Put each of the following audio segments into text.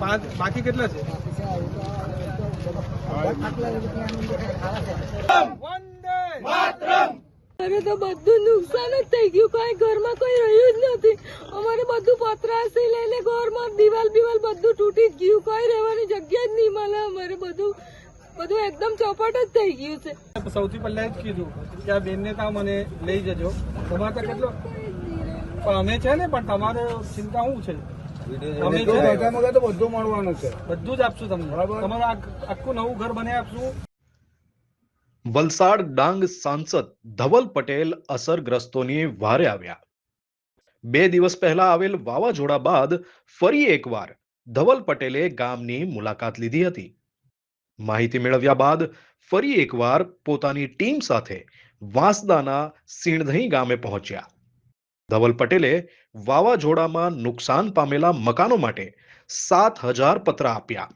બાકી કેટલા છે? અરે તો બધું નુકસાન જ થઈ ગયું. કઈ ઘરમાં કોઈ રહ્યું જ નથી. અમારે બધું પતરાશી લઈને ઘરમાં દિવાલ બિવાલ બધું તૂટી જ ગયું. કઈ રહેવાની જગ્યા જ નહીં મળે. અમારે બધું બધું એકદમ ચોપટ જ થઈ ગયું છે. સૌથી પહેલા જ કીધું કે આ બેનને ત્યાં મને લઈ જજો. તમારે કેટલો પણ અમે છે ને પણ તમારે ચિંતા શું છે? તો બધું મળવાનું છે. બધું જ આપશું તમને. તમારું આખું નવું ઘર બનાવી આપશું. વલસાડ ડાંગ સાંસદ ધવલ પટેલ અસરગ્રસ્તોની વારે આવ્યા. બે દિવસ પહેલા આવેલ વાવાઝોડા બાદ ફરી એકવાર ધવલ પટેલે ગામની મુલાકાત લીધી હતી. માહિતી મેળવ્યા બાદ ફરી એકવાર પોતાની ટીમ સાથે વાંસદાના સીણધઈ ગામે પહોંચ્યા. ધવલ પટેલે વાવાઝોડામાં નુકસાન પામેલા મકાનો માટે સાત હજાર પત્ર આપ્યા.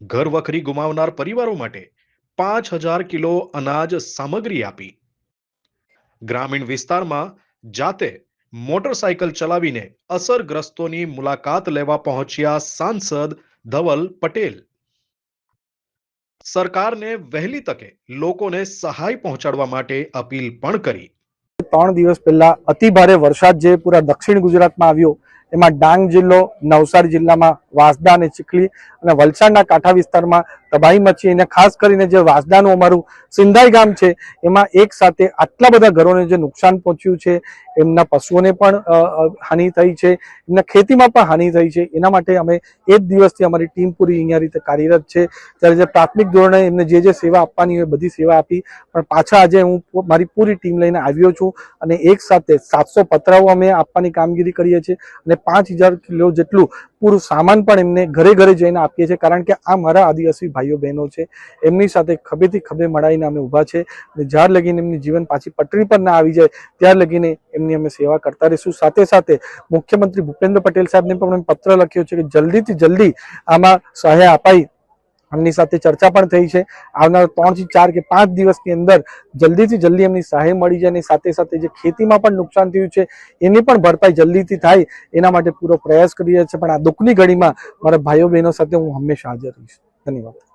ઘર વખરી ગુમાવનાર પરિવારો માટે પાંચ હજાર કિલો અનાજ સામગ્રી આપી. ગ્રામીણ વિસ્તારમાં જાતે મોટરસાયકલ ચલાવીને અસરગ્રસ્તોની મુલાકાત લેવા પહોંચ્યા સાંસદ ધવલ પટેલ. સરકારને વહેલી તકે લોકોને સહાય પહોંચાડવા માટે અપીલ પણ કરી. ત્રણ દિવસ પહેલા અતિ ભારે વરસાદ જે પૂરા દક્ષિણ ગુજરાતમાં આવ્યો, એમાં ડાંગ જિલ્લો, નવસારી જિલ્લામાં વાંસદા અને ચીખલી અને વલસાડના કાંઠા વિસ્તારમાં તબાહી મચી અને ખાસ કરીને જે વાંસદાનું અમારું સિંધાઈ ગામ છે, એમાં એક સાથે આટલા બધા ઘરોને જે નુકસાન પહોંચ્યું છે, એમના પશુઓને પણ હાનિ થઈ છે, એમના ખેતીમાં પણ હાનિ થઈ છે, એના માટે અમે એ જ દિવસથી અમારી ટીમ પૂરી અહીંયા રીતે કાર્યરત છે. ત્યારે જે પ્રાથમિક ધોરણે એમને જે જે સેવા આપવાની હોય બધી સેવા આપી, પણ પાછા આજે હું મારી પૂરી ટીમ લઈને આવ્યો છું અને એક સાથે સાતસો પતરાઓ અમે આપવાની કામગીરી કરીએ છીએ અને પાંચ કિલો જેટલું પૂરું સામાન પણ એમને ઘરે ઘરે જઈને આપીએ છીએ, કારણ કે આ મારા આદિવાસી ભાઈઓ બહેનો છે. એમની સાથે ખભેથી ખભે મળાઈને અમે ઊભા છે અને જ્યાર લગીને એમની જીવન પાછી પટરી પર ના આવી જાય, ત્યાર લગીને એમની અમે સેવા કરતા રહીશું. સાથે સાથે મુખ્યમંત્રી ભૂપેન્દ્ર પટેલ સાહેબને પણ પત્ર લખ્યો છે કે જલ્દીથી જલ્દી આમાં સહાય અપાઈ એમની સાથે ચર્ચા પણ થઈ છે. આવનાર ત્રણથી ચાર કે પાંચ દિવસની અંદર જલ્દીથી જલ્દી એમની સહાય મળી જાય અને સાથે સાથે જે ખેતીમાં પણ નુકસાન થયું છે, એની પણ ભરપાઈ જલ્દીથી થાય એના માટે પૂરો પ્રયાસ કરી રહ્યા છે પણ આ દુઃખની ઘડીમાં મારા ભાઈઓ બહેનો સાથે હું હંમેશા હાજર રહીશ. ધન્યવાદ.